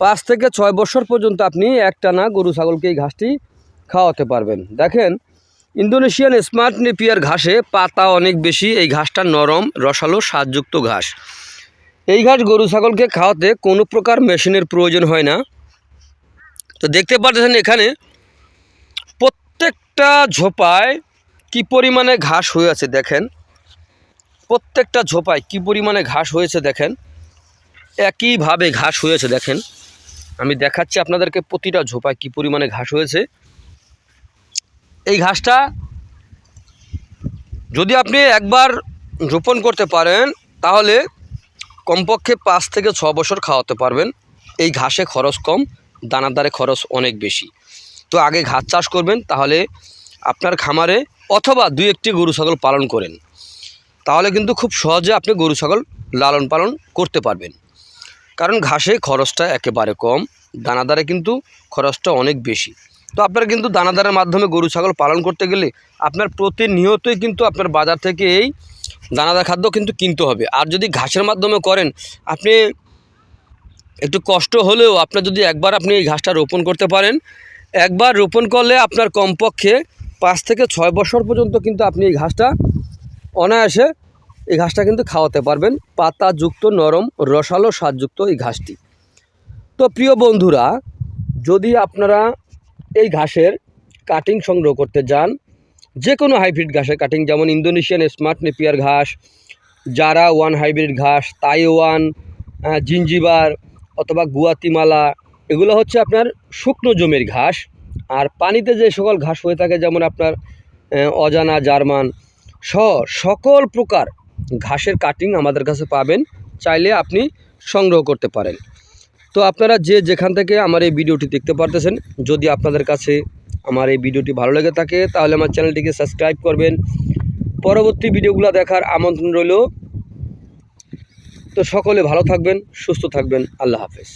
পাঁচ থেকে ছয় বছর পর্যন্ত আপনি একটানা গরু, ছাগলকে এই ঘাসটি খাওয়াতে পারবেন। দেখেন, ইন্দোনেশিয়ান স্মার্ট নেপিয়ার ঘাসে পাতা অনেক বেশি, এই ঘাসটা নরম, রসালো, স্বাদযুক্ত ঘাস। এই ঘাস গরু, ছাগলকে খাওয়াতে কোনো প্রকার মেশিনের প্রয়োজন হয় না। তো দেখতে পাচ্ছেন এখানে প্রত্যেকটা ঝোপায় কি পরিমাণে ঘাস হয়ে আছে দেখেন। প্রত্যেকটা ঝোপায় কি পরিমাণে ঘাস হয়েছে দেখেন। একইভাবে ঘাস হয়েছে দেখেন। আমি দেখাচ্ছি আপনাদেরকে প্রতিটা ঝোপায় কি পরিমাণে ঘাস হয়েছে। এই ঘাসটা যদি আপনি একবার রোপণ করতে পারেন, তাহলে কমপক্ষে পাঁচ থেকে ছ বছর খাওয়াতে পারবেন। এই ঘাসে খরচ কম, দানাদারে খরচ অনেক বেশি। তো আগে ঘাস চাষ করবেন, তাহলে আপনার খামারে অথবা দুই একটি গরু, ছাগল পালন করেন। তাহলে কিন্তু খুব সহজে আপনি গরু, ছাগল লালন পালন করতে পারবেন। কারণ ঘাসে খরচটা একেবারে কম, দানাদারে কিন্তু খরচটা অনেক বেশি। তো আপনারা কিন্তু দানাদারের মাধ্যমে গরু, ছাগল পালন করতে গেলে আপনার প্রতিনিয়তই কিন্তু আপনার বাজার থেকে এই দানাদার খাদ্য কিন্তু কিনতে হবে। আর যদি ঘাসের মাধ্যমে করেন, আপনি একটু কষ্ট হলেও আপনার যদি একবার আপনি এই ঘাসটা রোপণ করতে পারেন, একবার রোপণ করলে আপনার কমপক্ষে পাঁচ থেকে ছয় বছর পর্যন্ত কিন্তু আপনি এই ঘাসটা অনায়াসে এই ঘাসটা কিন্তু খাওয়াতে পারবেন। পাতাযুক্ত, নরম, রসালো, স্বাদযুক্ত এই ঘাসটি। তো প্রিয় বন্ধুরা, যদি আপনারা এই ঘাসের কাটিং সংগ্রহ করতে যান যে কোনো হাইব্রিড ঘাসের কাটিং যেমন ইন্দোনেশিয়ান স্মার্ট নেপিয়ার ঘাস, জারা ওয়ান হাইব্রিড ঘাস তাইওয়ান জিঞ্জিবার অথবা গুয়াতিমালা, এগুলো হচ্ছে আপনার শুকনো জমির ঘাস। আর পানিতে যে সকল ঘাস হয়ে থাকে, যেমন আপনার অজানা, জার্মান সহ সকল প্রকার ঘাসের কাটিং আমাদের কাছে পাবেন, চাইলে আপনি সংগ্রহ করতে পারেন। তো আপনারা যে যেখান থেকে আমার এই ভিডিওটি দেখতে পারতেছেন, যদি আপনাদের কাছে আমার এই ভিডিওটি ভালো লেগে থাকে, তাহলে আমার চ্যানেলটিকে সাবস্ক্রাইব করবেন। পরবর্তী ভিডিওগুলো দেখার আমন্ত্রণ রইল। তো সকলে ভালো থাকবেন, সুস্থ থাকবেন, আল্লাহ হাফেজ।